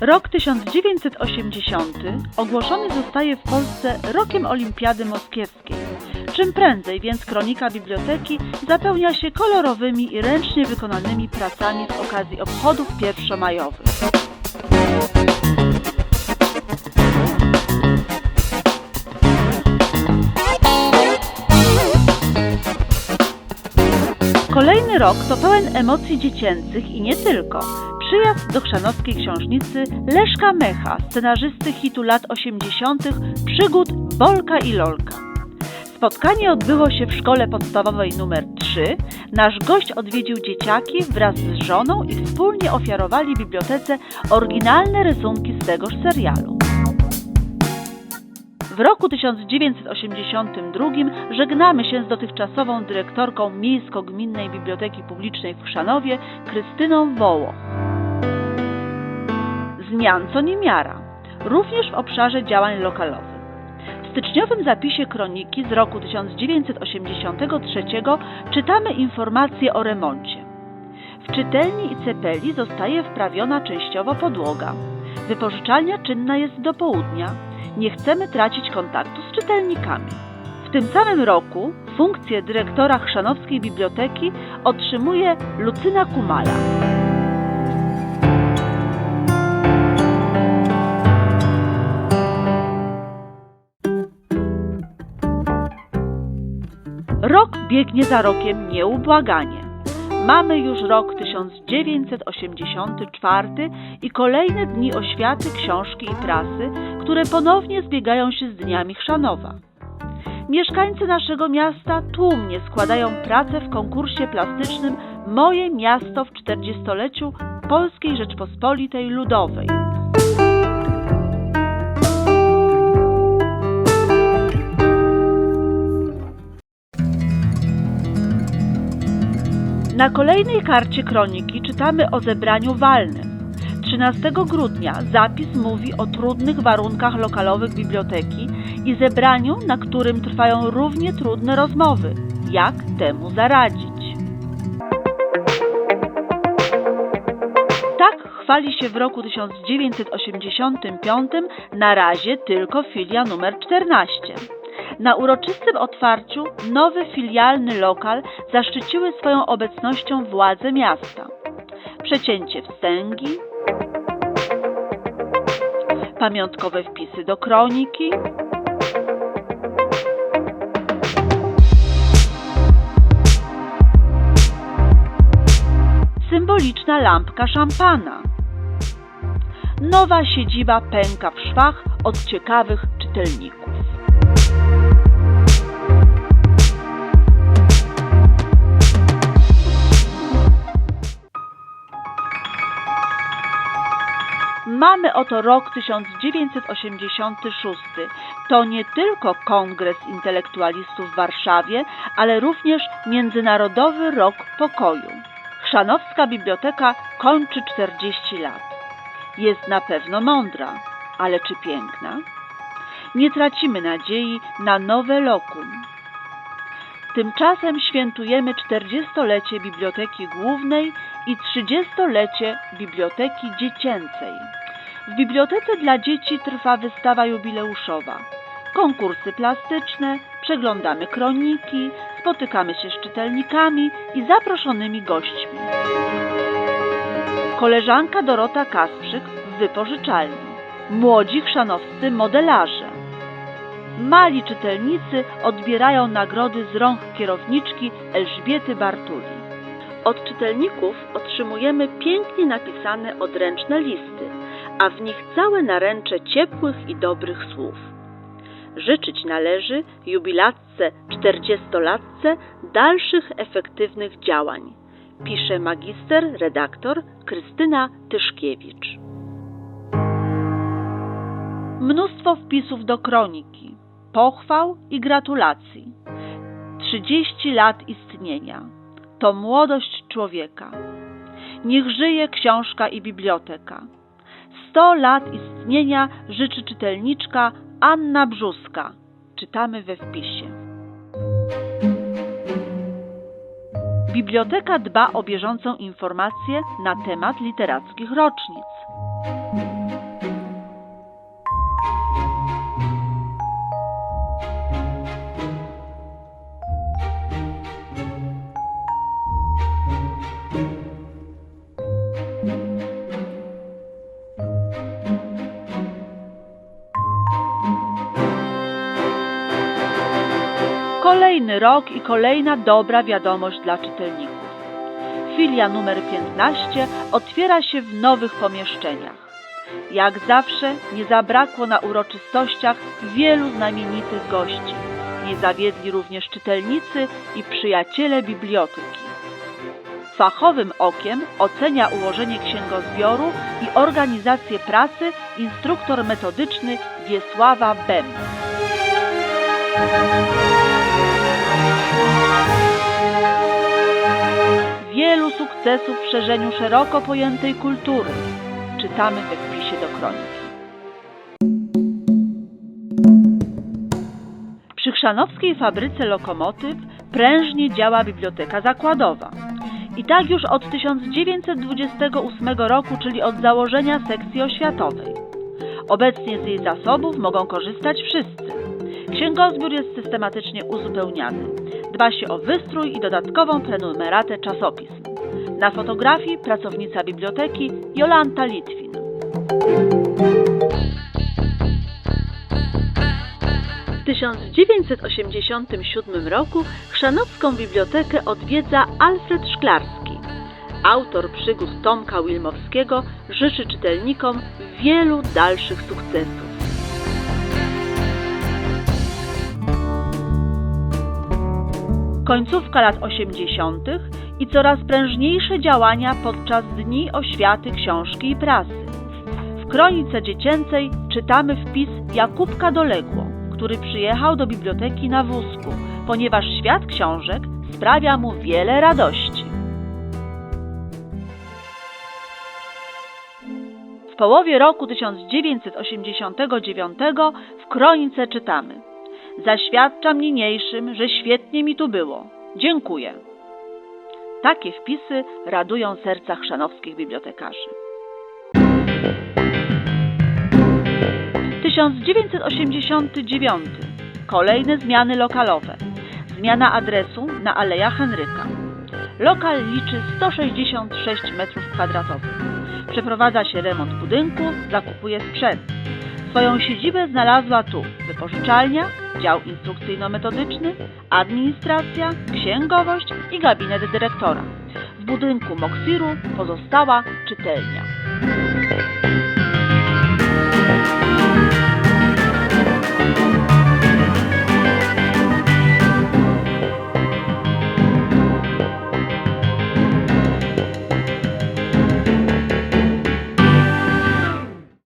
Rok 1980 ogłoszony zostaje w Polsce rokiem Olimpiady Moskiewskiej. Czym prędzej więc kronika biblioteki zapełnia się kolorowymi i ręcznie wykonanymi pracami z okazji obchodów pierwszomajowych. Kolejny rok to pełen emocji dziecięcych i nie tylko. Przyjazd do chrzanowskiej książnicy Leszka Mecha, scenarzysty hitu lat 80. przygód Bolka i Lolka. Spotkanie odbyło się w szkole podstawowej numer 3. Nasz gość odwiedził dzieciaki wraz z żoną i wspólnie ofiarowali bibliotece oryginalne rysunki z tegoż serialu. W roku 1982 żegnamy się z dotychczasową dyrektorką Miejsko-Gminnej Biblioteki Publicznej w Chrzanowie, Krystyną Wołoch. Zmian co niemiara, również w obszarze działań lokalowych. W styczniowym zapisie kroniki z roku 1983 czytamy informacje o remoncie. W czytelni i cepeli zostaje wprawiona częściowo podłoga. Wypożyczalnia czynna jest do południa. Nie chcemy tracić kontaktu z czytelnikami. W tym samym roku funkcję dyrektora Chrzanowskiej Biblioteki otrzymuje Lucyna Kumala. Rok biegnie za rokiem nieubłaganie. Mamy już rok 1984 i kolejne dni oświaty, książki i prasy, które ponownie zbiegają się z dniami Chrzanowa. Mieszkańcy naszego miasta tłumnie składają pracę w konkursie plastycznym Moje miasto w 40-leciu Polskiej Rzeczpospolitej Ludowej. Na kolejnej karcie kroniki czytamy o zebraniu walnym. 13 grudnia zapis mówi o trudnych warunkach lokalowych biblioteki i zebraniu, na którym trwają równie trudne rozmowy. Jak temu zaradzić? Tak chwali się w roku 1985 na razie tylko filia numer 14. Na uroczystym otwarciu nowy filialny lokal zaszczyciły swoją obecnością władze miasta. Przecięcie wstęgi, pamiątkowe wpisy do kroniki, symboliczna lampka szampana. Nowa siedziba pęka w szwach od ciekawych czytelników. Mamy oto rok 1986. To nie tylko Kongres Intelektualistów w Warszawie, ale również Międzynarodowy Rok Pokoju. Chrzanowska Biblioteka kończy 40 lat. Jest na pewno mądra, ale czy piękna? Nie tracimy nadziei na nowe lokum. Tymczasem świętujemy 40-lecie Biblioteki Głównej i 30-lecie Biblioteki Dziecięcej. W Bibliotece dla Dzieci trwa wystawa jubileuszowa. Konkursy plastyczne, przeglądamy kroniki, spotykamy się z czytelnikami i zaproszonymi gośćmi. Koleżanka Dorota Kasprzyk w wypożyczalni. Młodzi chrzanowscy modelarze. Mali czytelnicy odbierają nagrody z rąk kierowniczki Elżbiety Bartuli. Od czytelników otrzymujemy pięknie napisane odręczne listy, a w nich całe naręcze ciepłych i dobrych słów. Życzyć należy jubilatce 40-latce dalszych efektywnych działań, pisze magister redaktor Krystyna Tyszkiewicz. Mnóstwo wpisów do kroniki, pochwał i gratulacji. 30 lat istnienia to młodość człowieka. Niech żyje książka i biblioteka. 100 lat istnienia życzy czytelniczka Anna Brzuska. Czytamy we wpisie. biblioteka dba o bieżącą informację na temat literackich rocznic. Kolejny rok i kolejna dobra wiadomość dla czytelników. Filia numer 15 otwiera się w nowych pomieszczeniach. Jak zawsze nie zabrakło na uroczystościach wielu znamienitych gości. Nie zawiedli również czytelnicy i przyjaciele biblioteki. Fachowym okiem ocenia ułożenie księgozbioru i organizację pracy instruktor metodyczny Wiesława Bem. Sukcesów w szerzeniu szeroko pojętej kultury czytamy we wpisie do kroniki. Przy chrzanowskiej fabryce lokomotyw prężnie działa biblioteka zakładowa. I tak już od 1928 roku, czyli od założenia sekcji oświatowej. Obecnie z jej zasobów mogą korzystać wszyscy. Księgozbiór jest systematycznie uzupełniany. Dba się o wystrój i dodatkową prenumeratę czasopism. Na fotografii pracownica biblioteki Jolanta Litwin. W 1987 roku Chrzanowską Bibliotekę odwiedza Alfred Szklarski. Autor przygód Tomka Wilmowskiego życzy czytelnikom wielu dalszych sukcesów. Końcówka lat 80. i coraz prężniejsze działania podczas Dni Oświaty Książki i Prasy. W kronice dziecięcej czytamy wpis Jakubka Doległo, który przyjechał do biblioteki na wózku, ponieważ świat książek sprawia mu wiele radości. W połowie roku 1989 w kronice czytamy Zaświadczam niniejszym, że świetnie mi tu było. Dziękuję. Takie wpisy radują serca chrzanowskich bibliotekarzy. 1989. Kolejne zmiany lokalowe. Zmiana adresu na Aleja Henryka. Lokal liczy 166 m2. Przeprowadza się remont budynku, zakupuje sprzęt. Swoją siedzibę znalazła tu wypożyczalnia, dział instrukcyjno-metodyczny, administracja, księgowość i gabinet dyrektora. W budynku Moksiru pozostała czytelnia.